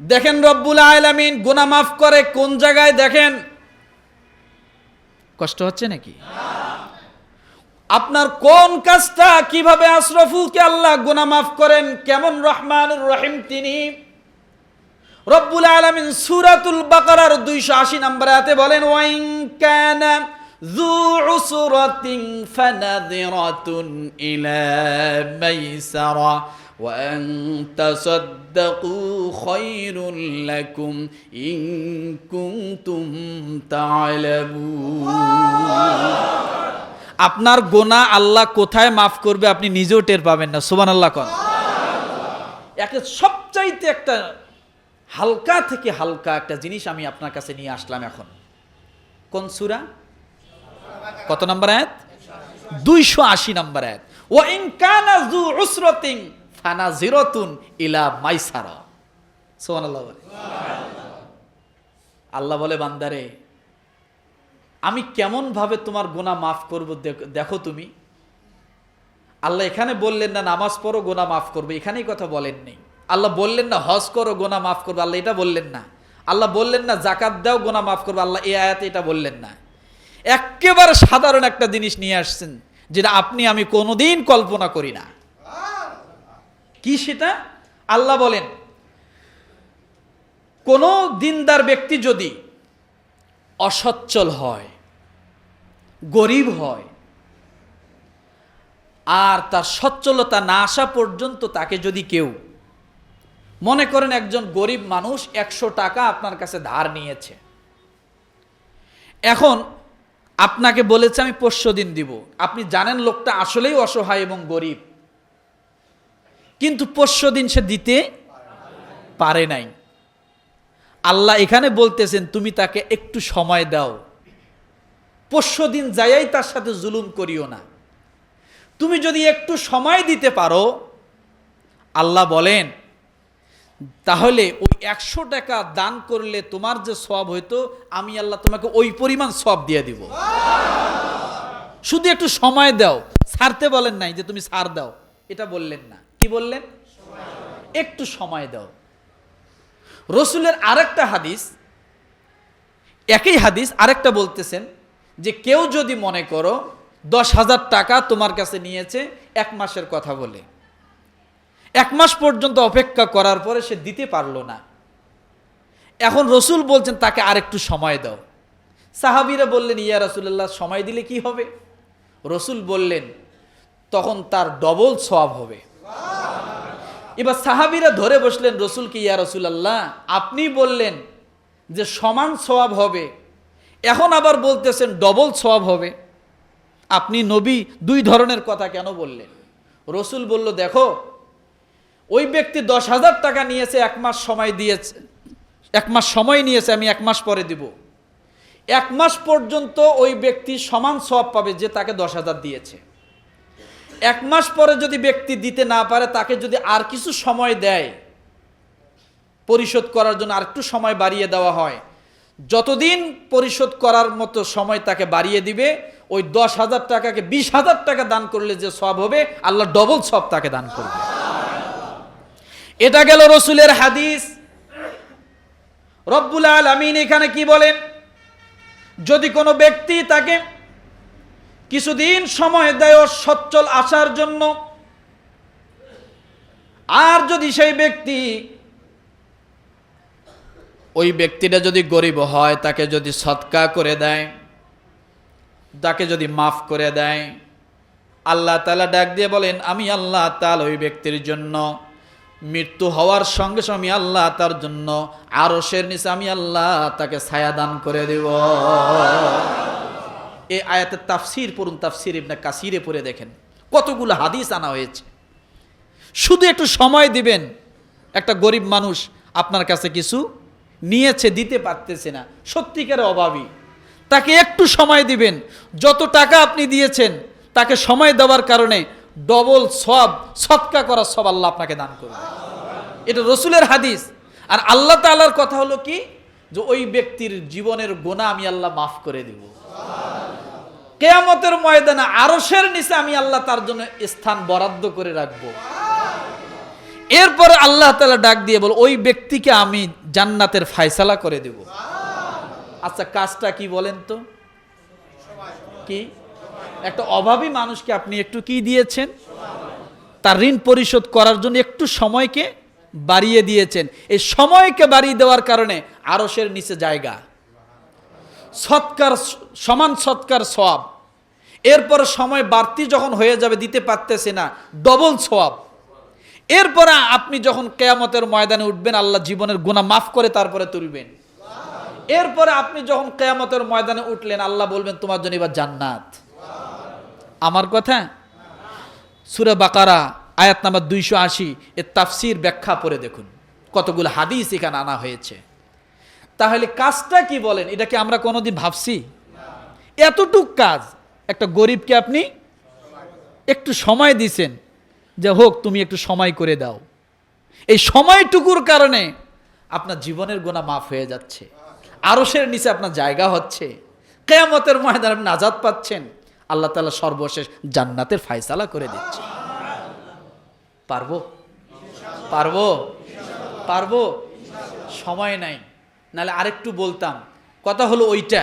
দেখেন রব্বুল আলামিন গুনা মাফ করে কোন জায়গায় দেখেন? কষ্ট হচ্ছে নাকি? আপনার কোন কাজটা কীভাবে আশরফুলকে আল্লাহ গুনা মাফ করেন? কেমন রহমানুর রহিম তিনি? রব্বুল আলামিন সূরাতুল বাকারার 280 নম্বর আয়াতে বলেন, ওয়াইন কানা যু উসরাতিন ইলা মাইসারা। وأن تصدقوا خير لكم إن كنتم تعلمون আপনার গোনা আল্লাহ কোথায় মাফ করবে আপনি নিজেও টের পাবেন না সুবান আল্লাহ কন একে সবচাইতে একটা হালকা থেকে হালকা একটা জিনিস আমি আপনার কাছে নিয়ে আসলাম এখন কোন সুরা কত নম্বর আয়াত দুইশো আশি নম্বর আয়াত ও ইনকানা জু উসরতিং ফানা জিরতুন ইলা মাইসারা। আল্লাহ বলে, বান্দারে, আমি কেমন ভাবে তোমার গোনা মাফ করব দেখো তুমি। আল্লাহ এখানে বললেন না, নামাজ পড়ো গোনা মাফ করবে। এখানেই কথা বলেন নেই। আল্লাহ বললেন না, হজ করো গোনা মাফ করবে। আল্লাহ এটা বললেন না। আল্লাহ বললেন না জাকাত দাও গোনা মাফ করবে। আল্লাহ এই আয়াতে এটা বললেন না। একেবারে সাধারণ একটা জিনিস নিয়ে আসছেন, যেটা আপনি, আমি কোনোদিন কল্পনা করি না। কি সেটা? আল্লাহ বলেন, কোন দিনদার ব্যক্তি যদি অসচ্ছল হয়, গরিব হয়, আর তার সচ্ছলতা না আসা পর্যন্ত তাকে যদি কেউ, মনে করেন একজন গরিব মানুষ একশো টাকা আপনার কাছে ধার নিয়েছে, এখন আপনাকে বলেছে আমি পোষ্য দিন দিব, আপনি জানেন লোকটা আসলেই অসহায় এবং গরিব কিন্তু পোষ্য দিন সে দিতে পারে নাই। আল্লাহ এখানে বলতেছেন, তুমি তাকে একটু সময় দাও। পোষ্য দিন যাইয়াই তার সাথে জুলুম করিও না। তুমি যদি একটু সময় দিতে পারো, আল্লাহ বলেন, তাহলে ওই একশো টাকা দান করলে তোমার যে সব হইতো, আমি আল্লাহ তোমাকে ওই পরিমাণ সব দিয়ে দিব। শুধু একটু সময় দাও। ছাড়তে বলেন নাই যে তুমি ছাড় দাও। এটা বললেন না। কি বললেন? একটু সময় দাও। রসুলের আরেকটা হাদিস, একই হাদিস আরেকটা বলতেছেন যে, কেউ যদি মনে করো দশ হাজার টাকা তোমার কাছে নিয়েছে, এক মাসের কথা বলে। এক মাস পর্যন্ত অপেক্ষা করার পরে সে দিতে পারল না। এখন রসুল বলছেন, তাকে আরেকটু সময় দাও। সাহাবিরা বললেন, ইয়া রসুল্লাহ সময় দিলে কি হবে? রসুল বললেন, তখন তার ডবল সওয়াব হবে। এবার সাহাবিরা ধরে বসলেন রসুলকে ইয়া রসুল আল্লাহ আপনি বললেন যে, সমান সওয়াব হবে। এখন আবার বলতেছেন, ডবল সওয়াব হবে। আপনি নবী দুই ধরনের কথা কেন বললেন? রসুল বলল, দেখো, ওই ব্যক্তি দশ হাজার টাকা নিয়েছে, এক মাস সময় দিয়েছে, এক মাস সময় নিয়েছে, আমি এক মাস পরে দিব। এক মাস পর্যন্ত ওই ব্যক্তি সমান সব পাবে যে তাকে দশ হাজার দিয়েছে। এক মাস পরে যদি ব্যক্তি দিতে না পারে, তাকে যদি আর কিছু সময় দেয়, পরিশোধ করার জন্য আর একটু সময় বাড়িয়ে দেওয়া হয়, যতদিন পরিশোধ করার মতো সময় তাকে বাড়িয়ে দিবে, ওই দশ হাজার টাকাকে বিশ হাজার টাকা দান করলে যে সব হবে, আল্লাহ ডবল সব তাকে দান করবে। এটা গেল রসুলের হাদিস। রব্বুল আল আমিন এখানে কি বলেন? যদি কোনো ব্যক্তি তাকে কিছুদিন সময় দেয় সচ্ছল আসার জন্য। আর যদি সেই ব্যক্তি ওই ব্যক্তিটা যদি গরিব হয়, তাকে যদি সৎকা করে দেয়, তাকে যদি মাফ করে দেয়, আল্লাহ তালা ডাক দিয়ে বলেন, আমি আল্লাহ তাল ওই ব্যক্তির জন্য, মৃত্যু হওয়ার সঙ্গে সঙ্গে আমি আল্লাহ তার জন্য আরশের নিচে আমি আল্লাহ তাকে ছায়া দান করে দেব। এই আয়াতের তাফসির পড়ুন, তাফসির ইবনে কাসিরে পড়ে দেখেন। কতগুলো হাদিস আনা হয়েছে। শুধু একটু সময় দিবেন, একটা গরিব মানুষ আপনার কাছে কিছু নিয়েছে, দিতে পারতেছে না, সত্যিকার অভাবী। তাকে একটু সময় দিবেন, যত টাকা আপনি দিয়েছেন, তাকে সময় দেওয়ার কারণে ডবল সব সৎকা করা সব আল্লাহ আপনাকে দান করবে। এটা রসুলের হাদিস। আর আল্লাহ তাআলার কথা হলো কি? যে ওই ব্যক্তির জীবনের গোনা আমি আল্লাহ মাফ করে দিব। কেয়ামতের ময়দানে আরশের নিচে আমি আল্লাহ তার জন্য স্থান বরাদ্দ করে রাখব। এরপরে আল্লাহ তালা ডাক দিয়ে বল, ওই ব্যক্তিকে আমি জান্নাতের ফায়সালা করে দেব। আচ্ছা কাজটা কি বলেন তো? কি? একটা অভাবী মানুষকে আপনি একটু কি দিয়েছেন? তার ঋণ পরিশোধ করার জন্য একটু সময়কে বাড়িয়ে দিয়েছেন। এই সময়কে বাড়িয়ে দেওয়ার কারণে আরসের নিচে জায়গা। সৎকার, সমান সৎকার সব এরপর সময় বাড়তি যখন হয়ে যাবে, দিতে পারতেছে না, ডবল সব এরপরে আপনি যখন কেয়ামতের ময়দানে উঠবেন, আল্লাহ জীবনের গুণা মাফ করে তারপরে তুলবেন। এরপরে আপনি যখন কেয়ামতের ময়দানে উঠলেন, আল্লাহ বলবেন, তোমার জন্য এবার জান্নাত। আমার কথা? সুরে বাকারা, আয়াত নাম্বার দুইশো আশি, এর তাফসির ব্যাখ্যা পড়ে দেখুন। কতগুলো হাদিস এখানে আনা হয়েছে। তাহলে কাজটা কি বলেন? এটা কি আমরা কোনোদিন ভাবছি? এতটুক কাজ, একটা গরিবকে আপনি একটু সময় দিছেন, যে হোক, তুমি একটু সময় করে দাও। এই সময়টুকুর কারণে আপনার জীবনের গোনা মাফ হয়ে যাচ্ছে। আরসের নিচে আপনার জায়গা হচ্ছে। কেয়ামতের ময়দান আপনি নাজাদ পাচ্ছেন। আল্লাহ তালা সর্বশেষ জান্নাতের ফায়সালা করে দিচ্ছে। পারব? পারব? পারব? সময় নাই। নাহলে আরেকটু বলতাম কথা হলো ওইটা।